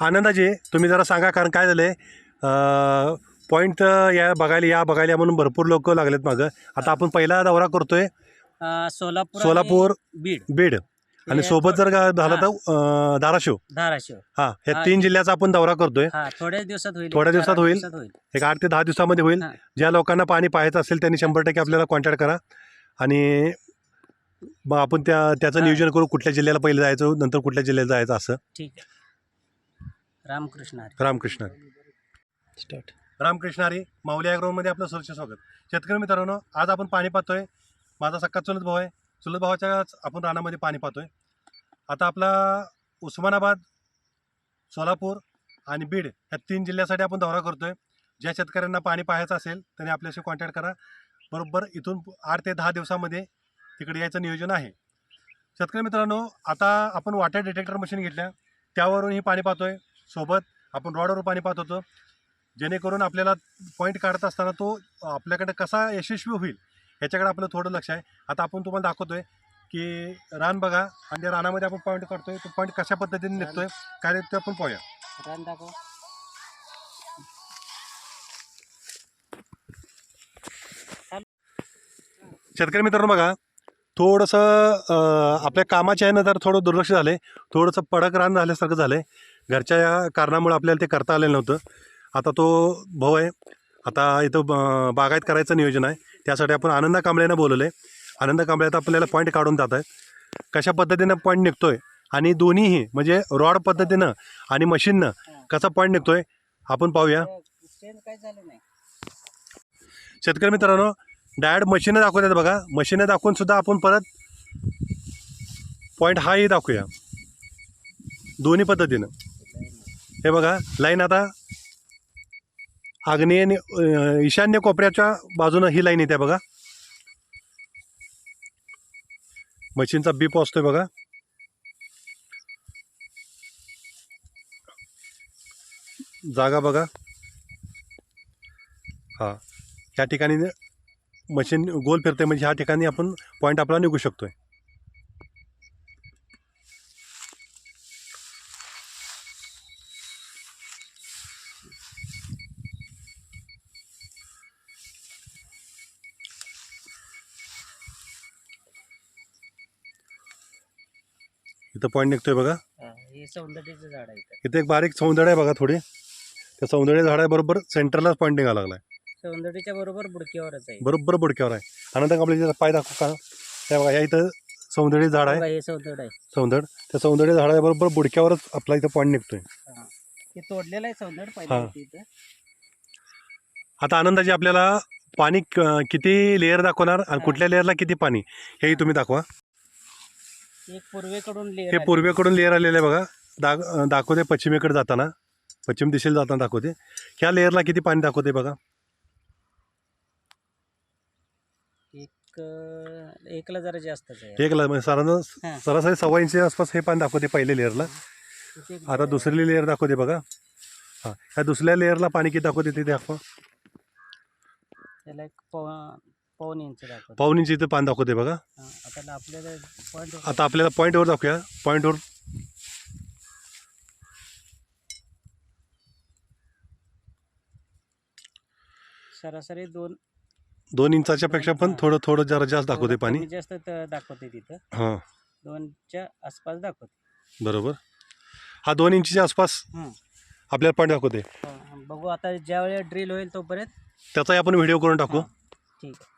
आनंदाजी तुम्ही जरा सांगा कारण काय झालं आहे पॉईंट या बघायला या बघायला या म्हणून भरपूर लोक लागलेत मागं. आता आपण पहिला दौरा करतोय. अं, सोलापूर आणि सोलापूर बीड. बीड. आणि हे सोबत जर का झालं. तर अं, धाराशिव. धाराशिव. हा हे हा. तीन जिल्ह्याचा आपण दौरा करतोय. हा थोड्याच दिवसात होईल. थोड्या दिवसात होईल. होईल. एक आठ ते दहा दिवसामध्ये होईल. हा. ज्या लोकांना पाणी पाहायचं असेल त्यांनी शंभर टक्के आपल्याला कॉन्टॅक्ट करा. आणि मग आपण त्या त्याचं हा. नियोजन करू कुठल्या जिल्ह्याला पहिलं जायचं नंतर कुठल्या जिल्ह्याला जायचं असं. ठीक आहे. रामकृष्ण हरी. रामकृष्ण स्टार्ट रामकृष्ण हरी माऊली ॲग्रोमध्ये आपलं सरचे स्वागत. शेतकरी मित्रांनो आज आपण पाणी पाहतोय. माझा सक्का चुलत भाऊ आहे. चुलत भावाच्याच आपण रानामध्ये पाणी पाहतोय. आता आपला उस्मानाबाद सोलापूर आणि बीड या तीन जिल्ह्यासाठी आपण दौरा करतोय. ज्या शेतकऱ्यांना पाणी पाहायचं असेल त्यांनी आपल्याशी कॉन्टॅक्ट करा. बरोबर इथून आठ ते दहा दिवसामध्ये तिकडे यायचं नियोजन आहे. शेतकरी मित्रांनो आता आपण वॉटर डिटेक्टर मशीन घेतल्या. त्यावरून ही पाणी पाहतोय. सोबत आपण रॉडवर पाणी पाहत होतो. जेणेकरून आपल्याला पॉईंट काढत असताना तो आपल्याकडे कसा यशस्वी होईल ह्याच्याकडे आपलं थोडं लक्ष आहे. आता आपण तुम्हाला दाखवतोय की रान बघा आणि त्या रानामध्ये आपण पॉईंट काढतोय. तो पॉईंट कशा पद्धतीने निघतोय काय ते आपण पाहूया. रान दाखव. शेतकरी मित्रांनो बघा थोडंसं आपल्या कामाच्या आहे ना तर थोडं दुर्लक्ष झालं आहे थोडंसं पडक रान झाल्यासारखं झालं आहे घरच्या या कारणामुळे आपल्याला ते करता आलेलं नव्हतं. आता तो भाऊ आहे. आता इथं ब- बागायत करायचं नियोजन आहे. त्यासाठी आपण आनंदा कांबळेनं बोलवलं आहे आनंद कांबळे आता आपल्याला पॉईंट काढून जात आहे कशा पद्धतीनं पॉईंट निघतो आहे आणि दोन्हीही म्हणजे रॉड पद्धतीनं आणि मशीननं कसा पॉईंट निघतो आहे आपण पाहूया. शेतकरी मित्रांनो डायरेक्ट मशीनं दाखवतात बघा. मशीनं दाखवून सुद्धा आपण परत पॉईंट हाही दाखवूया. दोन्ही पद्धतीनं. हे बघा लाईन आता आग्नेय ईशान्य कोपऱ्याच्या बाजूनं ही लाईन येते बघा. मशीनचा बीप असतोय बघा. जागा बघा. हा ह्या ठिकाणी मशीन गोल फिरते म्हणजे ह्या ठिकाणी आपण पॉईंट आपला निघू शकतोय. इथं पॉईंट निघतोय बघा. हा, हे सौंदर्याचं झाड आहे इथं. इथे एक बारीक सौंदर्य आहे बघा थोडी. त्या सौंदर्य झाडाबरोबर सेंटरलाच पॉईंट निघायला लागलाय. सौंदर्याच्या बरोबर बुडक्यावरच आहे. बरोबर बुडक्यावर आहे. आनंद आपल्या पाय दाखवू का? त्या बघा या इथं सौंदर्य झाड आहे. बघा, हे सौंदर्य आहे. सौंदर्य. त्या सौंदर्य झाडाबरोबर बुडक्यावरच आपला इथं पॉईंट निघतोय. हा. तोडलेलं आहे सौंदर्य हा. पाहिजे इथं. आता आनंदाची आपल्याला पाणी क- किती लेअर दाखवणार आणि. कुठल्या लेअरला किती पाणी? हेही तुम्ही दाखवा. एक पूर्वेकडून हे लेअर पूर्वेकडून लेअर आलेलं आहे बघा. दा दाखवते पश्चिमेकडे जाताना. पश्चिम दिशेला जाताना दाखवते. ह्या लेअरला किती पाणी दाखवते बघा. एक अं, एकला जरा जास्तच आहे. एक ला- म्हणजे सरासरी हा. सरासरी सव्वा इंची आसपास हे पाणी दाखवते पहिल्या लेअरला एक आता दुसरी लेअर दाखवते बघा. हां ह्या दुसऱ्या लेअरला पाणी किती दाखवते ते दाखवा. त्याला एक पाव- पाऊण इंच दाखवतो. पाऊन इंची इथं पाणी दाखवते बघा. हा, आता आपल्याला पॉईंट आता आपल्याला पॉईंटवर दाखवूया. पॉईंटवर सरासरी दोन दोन इंचाच्या पेक्षा पण थोडं थोडं जरा जास्त दाखवते पाणी कमी जास्त त- दाखवते तिथं. हां. दोनच्या आसपास दाखवते बरोबर. हा दोन इंचीच्या आसपास हं. आपल्याला पॉईंट दाखवते हा, बघू आता ज्या वेळेला ड्रिल होईल तोपर्यंत. त्याचाही आपण व्हिडिओ करून टाकू. ठीक आहे.